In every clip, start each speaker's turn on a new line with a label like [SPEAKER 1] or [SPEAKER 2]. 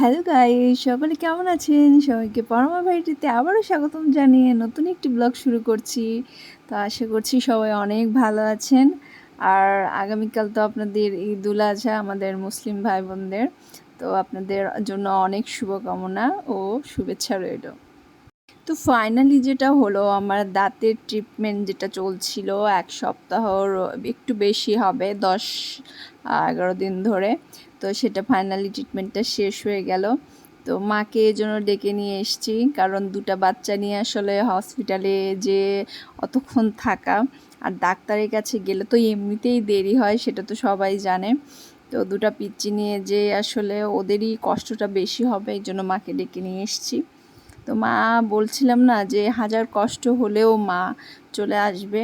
[SPEAKER 1] Hello guy সকলে কেমন আছেন? সবাইকে পরমা ভাইটিতে আবারও স্বাগতম জানিয়ে নতুন একটি ব্লগ শুরু করছি। তো আশা করছি সবাই অনেক ভালো আছেন। আর আগামীকাল তো আপনাদের ঈদুল আজহা আমাদের মুসলিম ভাই বোনদের তো আপনাদের জন্য অনেক শুভকামনা ও শুভেচ্ছা রইল। তো ফাইনালি যেটা হলো, আমার দাঁতের ট্রিটমেন্ট যেটা চলছিল এক সপ্তাহর একটু বেশি হবে, দশ, এগারো দিন ধরে। তো সেটা ফাইনালি ট্রিটমেন্টটা শেষ হয়ে গেল। তো মাকে এই জন্য ডেকে নিয়ে এসেছি, কারণ দুটা বাচ্চা নিয়ে আসলে হসপিটালে যে অতক্ষণ থাকা, আর ডাক্তারের কাছে গেলে তো এমনিতেই দেরি হয়, সেটা তো সবাই জানে। তো দুটা পিচ্চি নিয়ে যে আসলে ওদেরই কষ্টটা বেশি হবে, এই জন্য মাকে ডেকে নিয়ে এসেছি। তো মা বলছিলাম না যে হাজার কষ্ট হলেও মা চলে আসবে।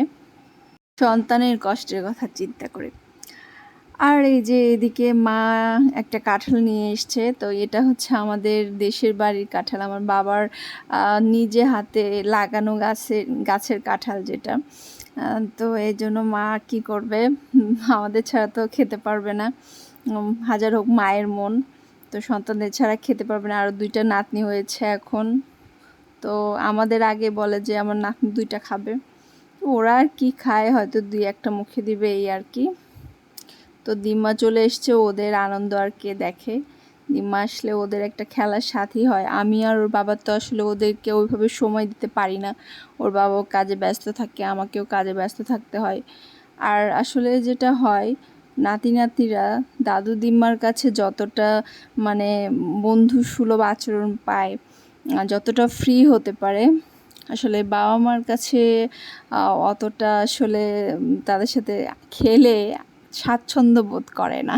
[SPEAKER 1] সন্তানের কষ্টের কথা চিন্তা করে। আর এই যে এদিকে মা একটা কাঁঠাল নিয়ে এসছে, তো এটা হচ্ছে আমাদের দেশের বাড়ির কাঁঠাল, আমার বাবার নিজে হাতে লাগানো গাছের গাছের কাঁঠাল যেটা। তো এই জন্য মা কি করবে? আমাদের ছাড়া তো খেতে পারবে না। হাজার হোক মায়ের মন। তো সন্তানদের ছাড়া খেতে পারবে না। আরও দুইটা নাতনি হয়েছে এখন। তো আমাদের আগে বলে যে আমার নাতনি দুইটা খাবে। ওরা আর কি খায়, হয়তো দুই একটা মুখে দিবে এই আর কি। তো দিম্মা চলে এসছে, ওদের আনন্দ আর কে দেখে। দিম্মা আসলে ওদের একটা খেলার সাথী হয়। আমি আর ওর বাবার তো আসলে ওদেরকে ওইভাবে সময় দিতে পারি না। ওর বাবাও কাজে ব্যস্ত থাকে, আমাকেও কাজে ব্যস্ত থাকতে হয়। আর আসলে যেটা হয় নাতি নাতিরা দাদু দিম্মার কাছে যতটা মানে বন্ধু সুলভ আচরণ পায় যতটা ফ্রি হতে পারে, আসলে বাবা মার কাছে অতটা আসলে তাদের সাথে খেলে স্বাচ্ছন্দ্য বোধ করে না।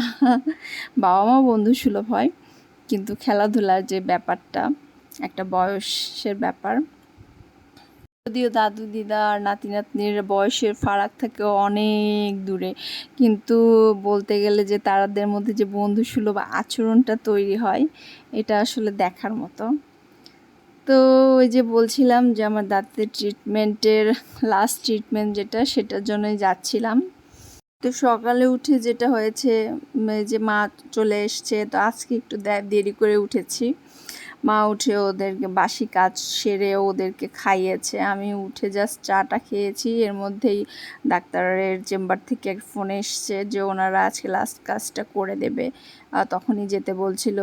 [SPEAKER 1] বাবা মা বন্ধু সুলভ হয়, কিন্তু খেলাধুলার যে ব্যাপারটা, একটা বয়সের ব্যাপার যদিও দাদু, দিদা আর নাতি নাতনির বয়সের ফারাক থাকে অনেক দূরে। কিন্তু বলতে গেলে যে তারাদের মধ্যে যে বন্ধু সুলভ আচরণটা তৈরি হয়, এটা আসলে দেখার মতো। তো ওই যে বলছিলাম যে আমার দাঁতের ট্রিটমেন্টের লাস্ট ট্রিটমেন্ট যেটা, সেটার জন্যই যাচ্ছিলাম। তো সকালে উঠে যেটা হয়েছে যে মা চলে এসছে, তো আজকে একটু দেরি করে উঠেছি। মা উঠে ওদেরকে, বাসি কাজ সেরে ওদেরকে খাইয়েছে। আমি উঠে জাস্ট চাটা খেয়েছি। এর মধ্যেই ডাক্তারের চেম্বার থেকে এক ফোন এসছে যে ওনারা আজকে লাস্ট কাজটা করে দেবে। তখনই যেতে বলছিল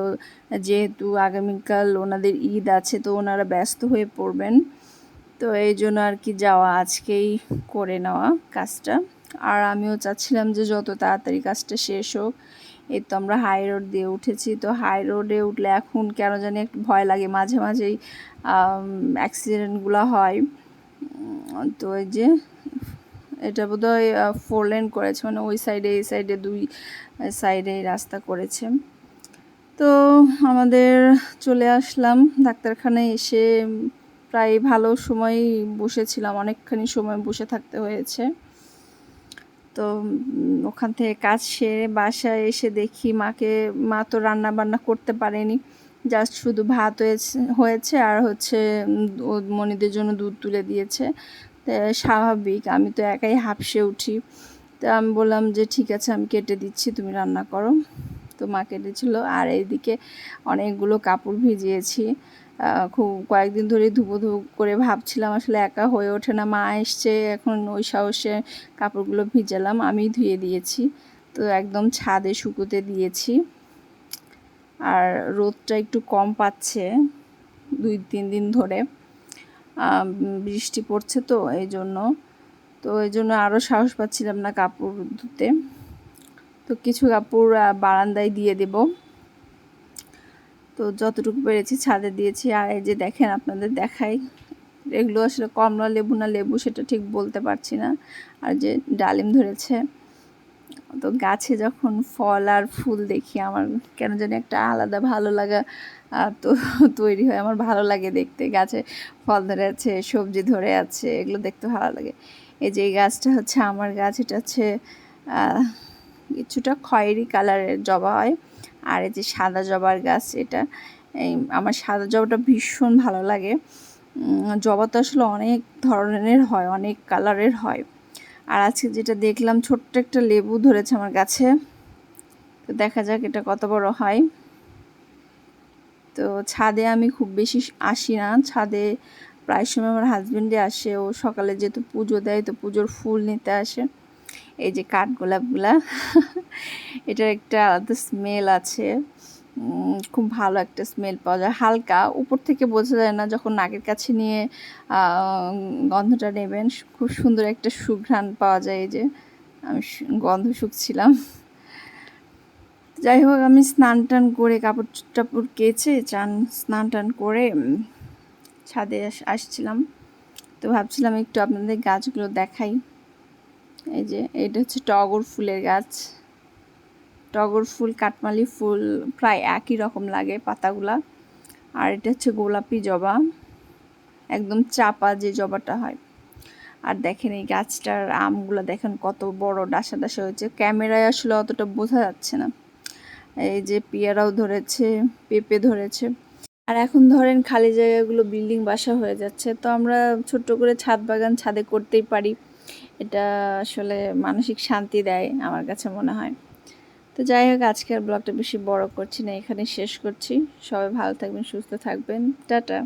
[SPEAKER 1] যেহেতু আগামীকাল ওনাদের ঈদ আছে, তো ওনারা ব্যস্ত হয়ে পড়বেন। তো এই জন্য আর কি যাওয়া, আজকেই করে নেওয়া কাজটা। আর আমিও চাচ্ছিলাম যে যত তাড়াতাড়ি কাজটা শেষ হোক এই তো আমরা হাই রোড দিয়ে উঠেছি। তো হাই রোডে উঠলে এখন কেন জানি একটু ভয় লাগে, মাঝে মাঝেই অ্যাক্সিডেন্টগুলো হয়। তো এই যে, এটা বোধহয় ফোর লেন করেছে মানে ওই সাইডে এই সাইডে দুই সাইডে রাস্তা করেছে। তো আমাদের চলে আসলাম, ডাক্তারখানায় এসে প্রায় ভালো সময় বসেছিলাম, অনেকখানি সময় বসে থাকতে হয়েছে। তো ওখান থেকে কাজ সেরে বাসায় এসে দেখি মাকে, মা তো রান্না বান্না করতে পারেনি। জাস্ট শুধু ভাত হয়েছে হয়েছে আর হচ্ছে মনিদের জন্য দুধ তুলে দিয়েছে। স্বাভাবিক, আমি তো একাই হাফসে উঠি। তো আমি বললাম যে, ঠিক আছে, আমি কেটে দিচ্ছি, তুমি রান্না করো। তো মা কেটেছিল। আর এইদিকে অনেকগুলো কাপড় ভিজিয়েছি। খুব কয়েকদিন ধরে ধুবো ধুবো করে ভাবছিলাম, আসলে একা হয়ে ওঠে না, মা এসছে, এখন ওই সাহসে কাপড়গুলো ভিজালাম আমি ধুয়ে দিয়েছি। তো একদম ছাদে শুকোতে দিয়েছি। আর রোদটা একটু কম পাচ্ছে দুই তিন দিন ধরে। বৃষ্টি পড়ছে তো এই জন্য। তো এই জন্য আরও সাহস পাচ্ছিলাম না কাপড় ধুতে। তো কিছু কাপড় বারান্দায় দিয়ে দেবো। তো যতটুকু পেরেছি ছাদে দিয়েছি। আর এই যে দেখেন আপনাদের দেখাই, এগুলো আসলে কমলা লেবু না লেবু সেটা ঠিক বলতে পারছি না। আর যে ডালিম ধরেছে, তো গাছে যখন ফল আর ফুল দেখি, আমার কেন জানি একটা আলাদা ভালো লাগা তো তৈরি হয়। আমার ভালো লাগে দেখতে। গাছে ফল ধরে আছে সবজি ধরে আছে, এগুলো দেখতে ভালো লাগে। এই যে গাছটা হচ্ছে আমার গাছ, এটা হচ্ছে কিছুটা খয়েরি কালারের জবা হয়। আর এই যে সাদা জবার গাছ, এটা এই আমার সাদা জবাটা ভীষণ ভালো লাগে। জবা তো আসলে অনেক ধরনের হয়, অনেক কালারের হয়। আর আজকে যেটা দেখলাম, ছোট্ট একটা লেবু ধরেছে আমার গাছে। তো দেখা যাক এটা কত বড় হয়। তো ছাদে আমি খুব বেশি আসি না। ছাদে প্রায় সময় আমার হাজব্যান্ডে আসে, ও সকালে যেহেতু পুজো দেয়, তো পুজোর ফুল নিতে আসে। এই যে কাঠগোলাপগুলা এটার একটা আলাদা স্মেল আছে। খুব ভালো একটা স্মেল পাওয়া যায়। হালকা, উপর থেকে বোঝা যায় না যখন নাকের কাছে নিয়ে গন্ধটা নেবেন খুব সুন্দর একটা সুঘ্রাণ পাওয়া যায় এই যে। আমি গন্ধ শুকছিলাম। যাই হোক, আমি স্নান টান করে কাপড় টাপড় কেচে, চান, স্নান টান করে ছাদে আসছিলাম। তো ভাবছিলাম একটু আপনাদের গাছগুলো দেখাই। এই যে, এটা হচ্ছে টগর ফুলের গাছ। টগর ফুল কাটমালি ফুল প্রায় একই রকম লাগে পাতাগুলা। আর এটা হচ্ছে গোলাপি জবা। একদম চাপা যে জবাটা হয়। আর দেখেন এই গাছটার আমগুলো দেখেন কত বড় ডাসা ডাসা হয়েছে। ক্যামেরায় আসলে অতটা বোঝা যাচ্ছে না। এই যে পেয়ারাও ধরেছে, পেঁপে ধরেছে। আর এখন ধরেন খালি জায়গাগুলো বিল্ডিং বাসা হয়ে যাচ্ছে। তো আমরা ছোট্ট করে ছাদ বাগান ছাদে করতেই পারি। এটা আসলে মানসিক শান্তি দেয় আমার কাছে মনে হয়। তো যাই হোক, আজকের ব্লগটা বেশি বড় করছি না এখানে শেষ করছি। সবাই ভালো থাকবেন, সুস্থ থাকবেন। টাটা।